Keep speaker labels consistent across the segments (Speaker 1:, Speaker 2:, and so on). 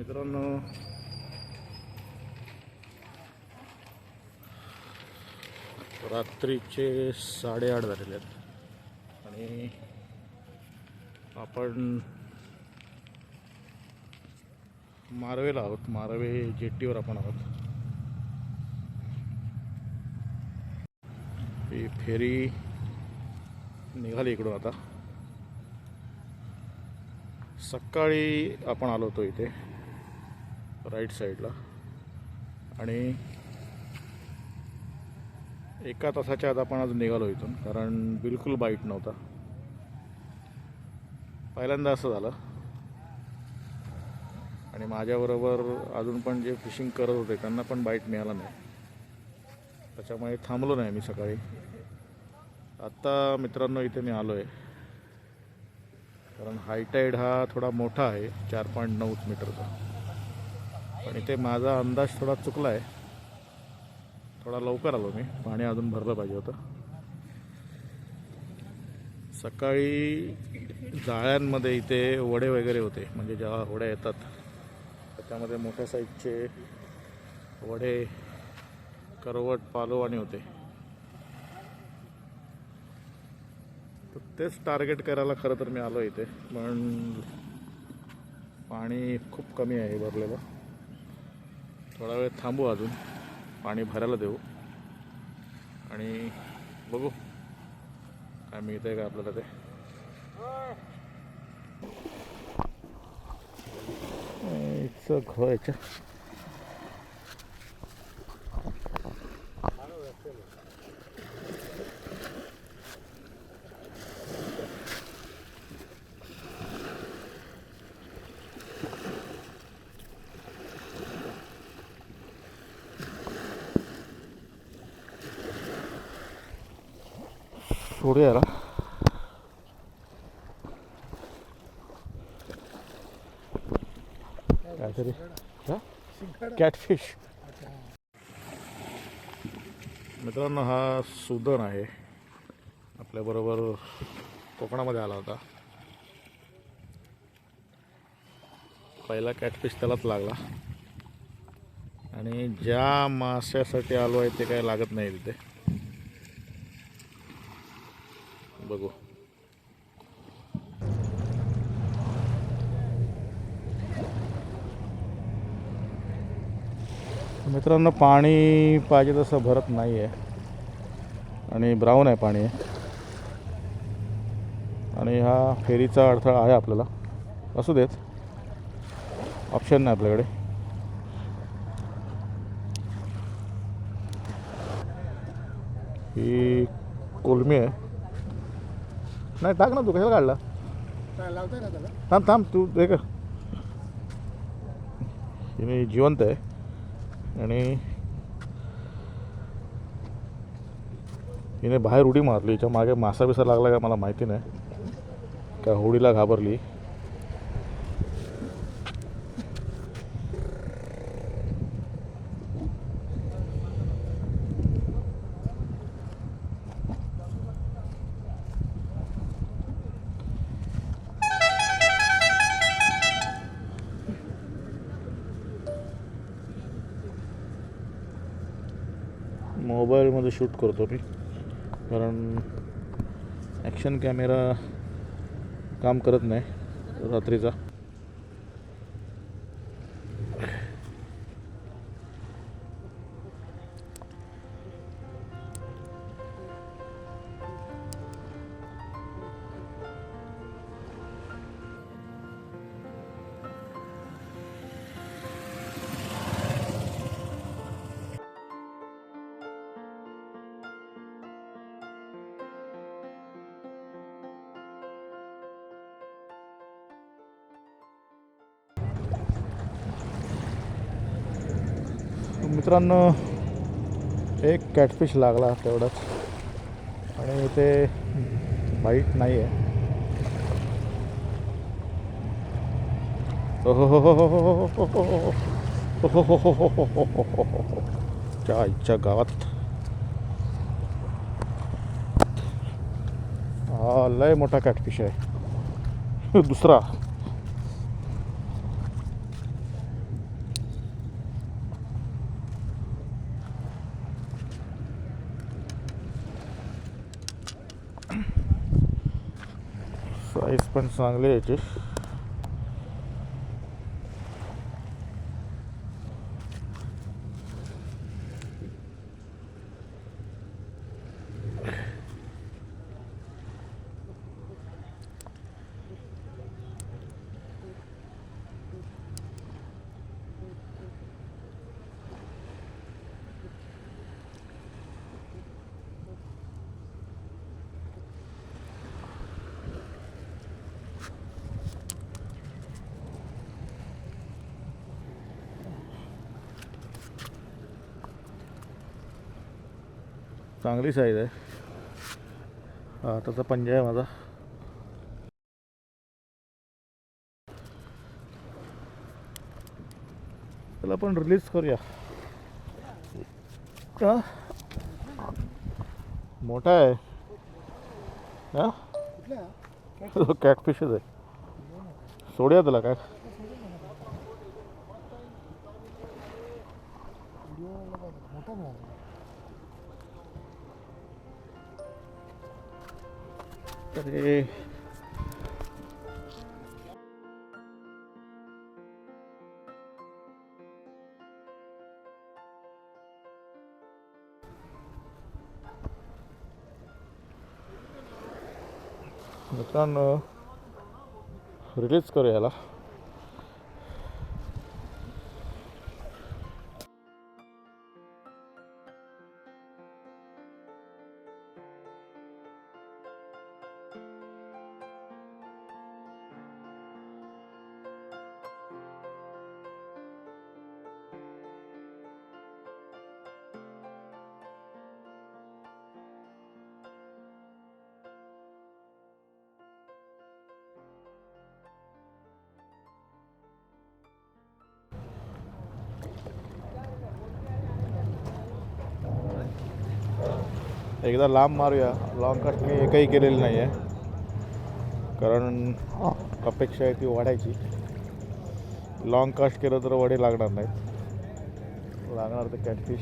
Speaker 1: मित्रांनो. रात्रीचे साडेआठ झालेले आहेत. आणि आपण मारवेला आहोत. मारवे जेट्टीवर आपण आहोत. ही फेरी निघाली इकडून आता. सकाळी आपण आलो होतो इथे. राईट साईडला. आणि एका तासाच्या आत आपण आज निघालो इथून कारण बिलकुल बाईट नव्हता. पहिल्यांदा असं झालं. आणि माझ्याबरोबर अजून पण जे फिशिंग करत होते त्यांना पण बाईट मिळाला नाही. त्याच्यामुळे थांबलो नाही मी सकाळी. आत्ता मित्रांनो इथे मी आलो आहे कारण हायटाईड हा थोडा मोठा आहे चार पॉईंट नऊ मीटरचा पण इथे माझा अंदाज थोडा चुकला आहे थोडा लवकर आलो मी. पाणी अजून भरलं पाहिजे होतं. सकाळी जाळ्यांमध्ये इथे वडे वगैरे होते. म्हणजे ज्या वड्या येतात त्याच्यामध्ये मोठ्या साईजचे वडे करवट पालोवाणी होते. तर तेच टार्गेट करायला खरं तर मी आलो इथे. पण पाणी खूप कमी आहे भरलेलं. थोडा वेळ थांबू अजून. पाणी भरायला देऊ. आणि बघू. काय मिळतंय का आपल्याला ते? इट्स घोयच्या सोडू याला काहीतरी कॅटफिश मित्रांनो हा सुदन आहे. आपल्याबरोबर कोकणामध्ये आला होता. पहिला कॅटफिश त्यालाच लागला. आणि ज्या माशासाठी आलो आहे ते काही लागत नाही तिथे. बघू. मित्रांनो पाणी पाहिजे तसं भरत नाही आहे आणि ब्राऊन आहे पाणी. आणि हा फेरीचा अडथळा आहे आपल्याला. असू देत. ऑप्शन नाही आपल्याकडे. ही कोलमी आहे. नाही टाक ना तू कशाला काढला?
Speaker 2: लावताय ना त्याला?
Speaker 1: थांब थांब तू हे कर हिने जिवंत आहे. आणि हिने बाहेर उडी मारली हिच्या मागे मासा बिसा लागला का मला माहिती नाही. का होडीला घाबरली. मोबाईलमध्ये शूट करतो मी. कारण ॲक्शन कॅमेरा काम करत नाही रात्रीचा. मित्रांनो एक कॅटफिश लागला तेवढाच आणि ते बाईट नाही आहे हो आईच्या गावात लय मोठा कॅटफिश आहे दुसरा पण चांगले आहे चांगली साईज आहे. हा त्याचा पंजा आहे माझा. त्याला आपण रिलीज करूया. हा? मोठा आहे. हा? कॅटफिशच आहे. सोडूया त्याला काय?
Speaker 2: मोठा मिळाला
Speaker 1: मित्रांनो रिलीज करू याला एकदा लांब मारूया. लॉंग कट मी एकही केलेली नाही आहे कारण अपेक्षा आहे ती वाढायची. लॉंग कास्ट केलं तर वडे लागणार नाहीत. लागणार तर कॅटफिश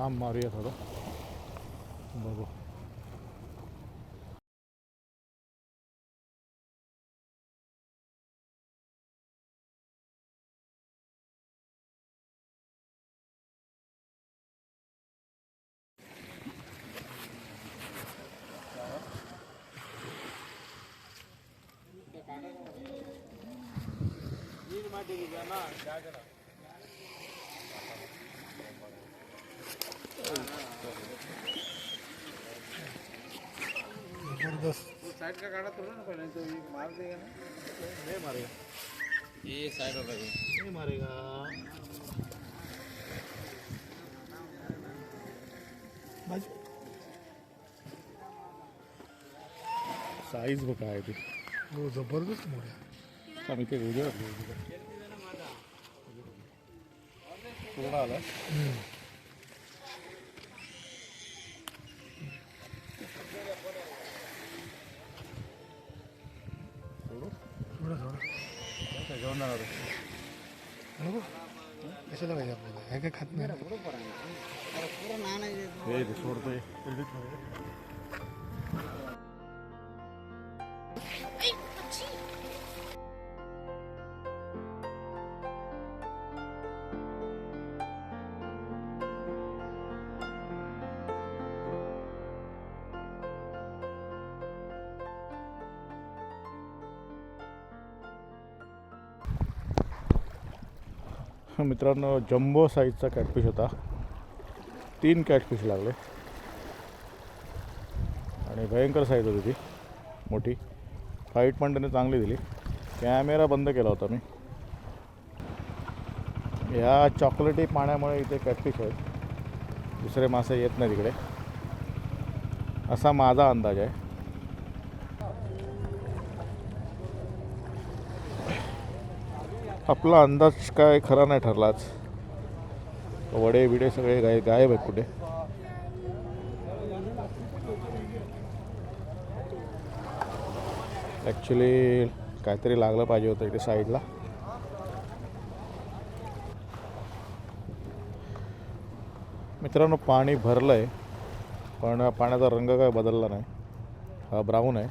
Speaker 1: लांब मारूया थोडं बघू
Speaker 2: जबरदस्त.
Speaker 3: साइड का ना पहले तो ये मार देगा ना
Speaker 1: नहीं मारेगा।
Speaker 3: ये साइड होगा ये
Speaker 1: नहीं मारेगा
Speaker 2: बाजू
Speaker 1: साईज बघ काय ती
Speaker 2: हो। जबरदस्त मोठ्या
Speaker 1: आम्ही ते उद्या पूर्ण आला
Speaker 2: थोडं
Speaker 1: घेऊन जाणार
Speaker 2: नको कशाला पाहिजे आपल्याला हे काय खात नाही ना.
Speaker 1: हे ते मित्रांनो जम्बो साईजचा कॅटफिश होता. तीन कॅटफिश लागले. आणि भयंकर साईज होती ती. मोठी. फाईट पण त्याने चांगली दिली. कॅमेरा बंद केला होता मी. ह्या चॉकलेटी पाण्यामुळे इथे कॅटफिश आहेत. दुसरे मासे येत नाही तिकडे असा माझा अंदाज आहे. आपला अंदाज काय खरा नाही ठरला आज. वडे बिडे सगळे गाय गायब आहेत कुठे? ॲक्च्युली काहीतरी लागलं पाहिजे होतं इथे साईडला मित्रांनो पाणी भरलं आहे पण पाण्याचा रंग काय बदलला नाही. हा ब्राऊन आहे.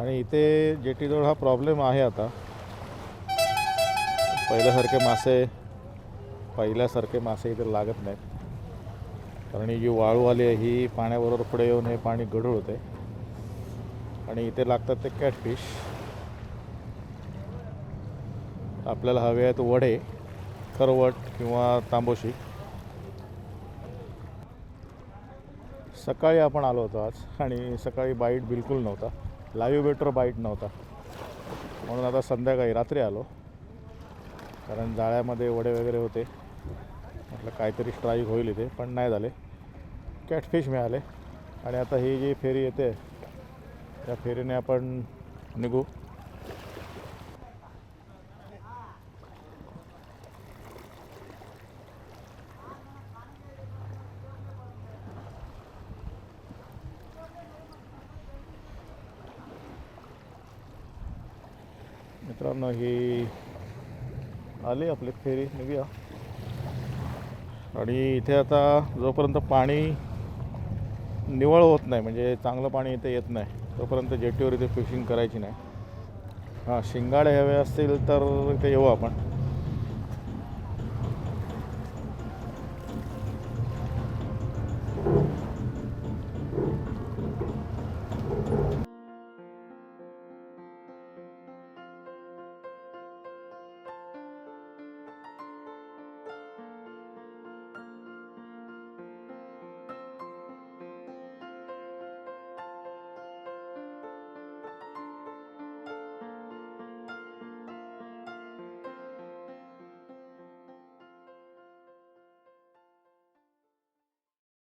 Speaker 1: आणि इथे जेटीजवळ हा प्रॉब्लेम आहे आता. पहिल्यासारखे मासे पहिल्यासारखे मासे इथे लागत नाहीत. कारण ही जी वाळू आली आहे ही पाण्याबरोबर पुढे येऊन हे पाणी गढूळ होते. आणि इथे लागतात ते कॅटफिश आपल्याला हवे आहेत वडे करवट किंवा तांबोशी. सकाळी आपण आलो होतो आज आणि सकाळी बाईट बिलकुल नव्हता. लाईव्ह बेटर बाईट नव्हता. म्हणून आता संध्याकाळी रात्री आलो. कारण जाळ्यामध्ये वडे वगैरे होते. म्हटलं काहीतरी स्ट्राईक होईल इथे पण नाही झाले. कॅटफिश मिळाले. आणि आता ही जी फेरी येते त्या फेरीने आपण निघू. मित्रांनो ही आली आपली फेरी निघूया. आणि इथे आता जोपर्यंत पाणी निवळ होत नाही म्हणजे चांगलं पाणी इथे येत नाही तोपर्यंत जेटीवर इथे फिशिंग करायची नाही. हां शिंगाडे हवे असतील तर इथे येऊ आपण.